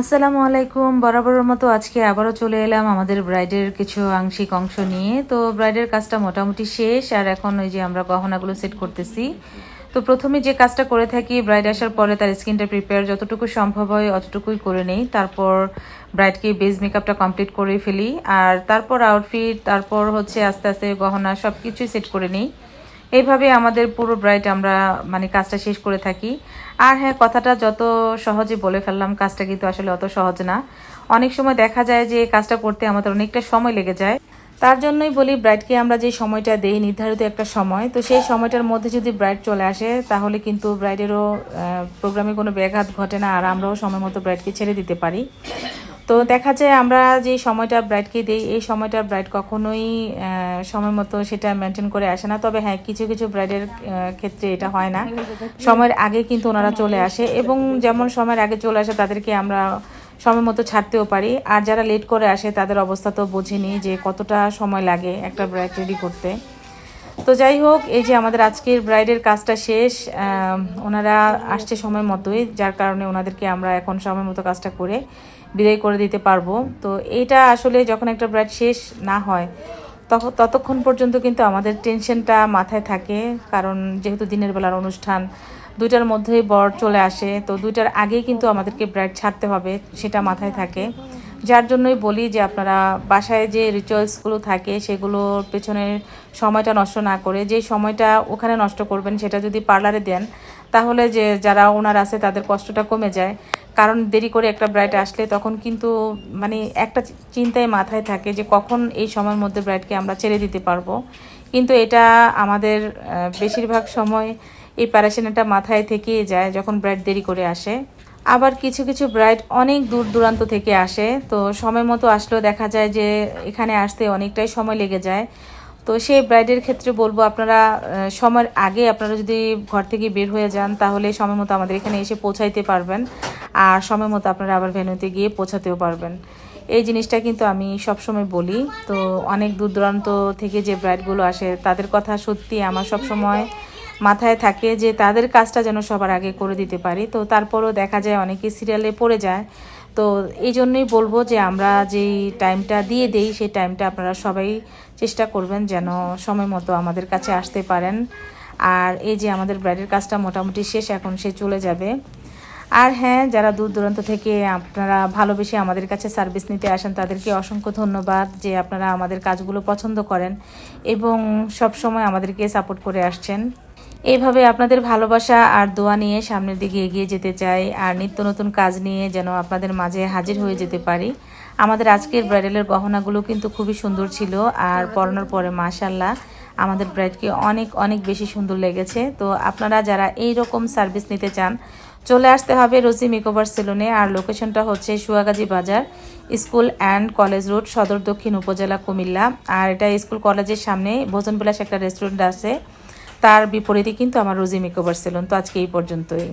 আসসালামু আলাইকুম। বরাবরের মতো আজকে আবারও চলে এলাম আমাদের ব্রাইডের কিছু আংশিক অংশ নিয়ে। তো ব্রাইডের কাজটা মোটামুটি শেষ, আর এখন ওই যে আমরা গহনাগুলো সেট করতেছি। তো প্রথমে যে কাজটা করে থাকি, ব্রাইড আসার পরে তার স্কিনটা প্রিপেয়ার যতটুকু সম্ভব হয় অতটুকুই করে নেই। তারপর ব্রাইডকে বেস মেকআপটা কমপ্লিট করে ফেলি। আর তারপর আউটফিট তারপর হচ্ছে আস্তে আস্তে গহনা সব কিছুই সেট করে নিই। এইভাবে আমাদের পুরো ব্রাইট আমরা মানে কাজটা শেষ করে থাকি। আর হ্যাঁ কথাটা যত সহজে বলে ফেললাম, কাজটা কিন্তু আসলে অত সহজ না। অনেক সময় দেখা যায় যে কাজটা করতে আমাদের অনেকটা সময় লেগে যায়। তার জন্যই বলি ব্রাইডকে আমরা যে সময়টা দেই, নির্ধারিত একটা সময়, তো সেই সময়টার মধ্যে যদি ব্রাইড চলে আসে, তাহলে কিন্তু ব্রাইডেরও প্রোগ্রামে কোনো ব্যাঘাত ঘটে না, আর আমরাও সময় মতো ব্রাইডকে ছেড়ে দিতে পারি। তো দেখা যায় আমরা যে সময়টা ব্রাইডকে দিই, এই সময়টা ব্রাইড কখনোই সময় মতো সেটা মেনটেন করে আসে না। তবে হ্যাঁ কিছু কিছু ব্রাইডের ক্ষেত্রে এটা হয় না। সময়ের আগে কিন্তু ওনারা চলে আসে এবং যেমন সময়ের আগে চলে আসে তাদেরকে আমরা সময় মতো ছাড়তেও পারি। আর যারা লেট করে আসে তাদের অবস্থা তো বুঝিনি যে কতটা সময় লাগে একটা ব্রাইড রেডি করতে। তো যাই হোক, এই যে আমাদের আজকের ব্রাইডের কাজটা শেষ ওনারা আসছে সময় মতোই, যার কারণে ওনাদেরকে আমরা এখন সময় মতো কাজটা করে বিদায় করে দিতে পারব। তো এটা আসলে যখন একটা ব্রাইড শেষ না হয় তখন ততক্ষণ পর্যন্ত কিন্তু আমাদের টেনশনটা মাথায় থাকে। কারণ যেহেতু দিনের বেলার অনুষ্ঠান, দুইটার মধ্যেই বর চলে আসে, তো দুইটার আগেই কিন্তু আমাদেরকে ব্রাইড ছাড়তে হবে, সেটা মাথায় থাকে। যার জন্যই বলি যে আপনারা বাসায় যে রিচুয়ালসগুলো থাকে, সেগুলোর পেছনে সময়টা নষ্ট না করে, যে সময়টা ওখানে নষ্ট করবেন সেটা যদি পার্লারে দেন, তাহলে যে যারা ওনার আছে তাদের কষ্টটা কমে যায়। কারণ দেরি করে একটা ব্রাইড আসলে তখন কিন্তু মানে একটা চিন্তায় মাথায় থাকে যে কখন এই সময়ের মধ্যে ব্রাইডকে আমরা ছেড়ে দিতে পারব। কিন্তু এটা আমাদের বেশিরভাগ সময় এই প্যারাশানিটা মাথায় থেকেই যায় যখন ব্রাইড দেরি করে আসে। আবার কিছু কিছু ব্রাইড অনেক দূর দূরান্ত থেকে আসে। তো সময় মতো আসলেও দেখা যায় যে এখানে আসতে অনেকটাই সময় লেগে যায়। তো সেই ব্রাইডের ক্ষেত্রে বলব আপনারা সময়ের আগে আপনারা যদি ঘর থেকে বের হয়ে যান, তাহলে সময় মতো আমাদের এখানে এসে পৌঁছাইতে পারবেন। আর সময় মতো আপনারা আবার ভেন্যুতে গিয়ে পৌঁছাতেও পারবেন। এই জিনিসটা কিন্তু আমি সবসময় বলি। তো অনেক দূর দূরান্ত থেকে যে ব্রাইডগুলো আসে, তাদের কথা সত্যি আমার সবসময় মাথায় থাকে যে তাদের কাজটা যেন সবার আগে করে দিতে পারি। তো তারপরও দেখা যায় অনেকে সিরিয়ালে পড়ে যায়। তো এই জন্যই বলব যে আমরা যেই টাইমটা দিয়ে দেই, সেই টাইমটা আপনারা সবাই চেষ্টা করবেন যেন সময় মতো আমাদের কাছে আসতে পারেন। আর এই যে আমাদের ব্রাইডের কাজটা মোটামুটি শেষ, এখন সে চলে যাবে। আর হ্যাঁ যারা দূর দূরান্ত থেকে আপনারা ভালোবেসে আমাদের কাছে সার্ভিস নিতে আসেন, তাদেরকে অসংখ্য ধন্যবাদ যে আপনারা আমাদের কাজগুলো পছন্দ করেন এবং সব সময় আমাদেরকে সাপোর্ট করে আসছেন। এইভাবে আপনাদের ভালোবাসা আর দোয়া নিয়ে সামনের দিকে এগিয়ে যেতে চাই, আর নিত্য নতুন কাজ নিয়ে যেন আপনাদের মাঝে হাজির হয়ে যেতে পারি। আমাদের আজকের ব্রাইডালের গহনাগুলো কিন্তু খুবই সুন্দর ছিল, আর পরানোর পরে মাশাল্লাহ আমাদের ব্রাইডকে অনেক অনেক বেশি সুন্দর লেগেছে। তো আপনারা যারা এই রকম সার্ভিস নিতে চান, চলে আসতে হবে রোজি মেকওভার সেলুনে, আর লোকেশনটা হচ্ছে সুয়াগাজী বাজার, স্কুল অ্যান্ড কলেজ রোড, সদর দক্ষিণ উপজেলা কুমিল্লা। আর এটা স্কুল কলেজের সামনে ভোজনবিলাস একটা রেস্টুরেন্ট আছে। তার বিপরীতে কিন্তু আমার রোজি মেকওভার সেলুন। তো আজকে এই পর্যন্তই।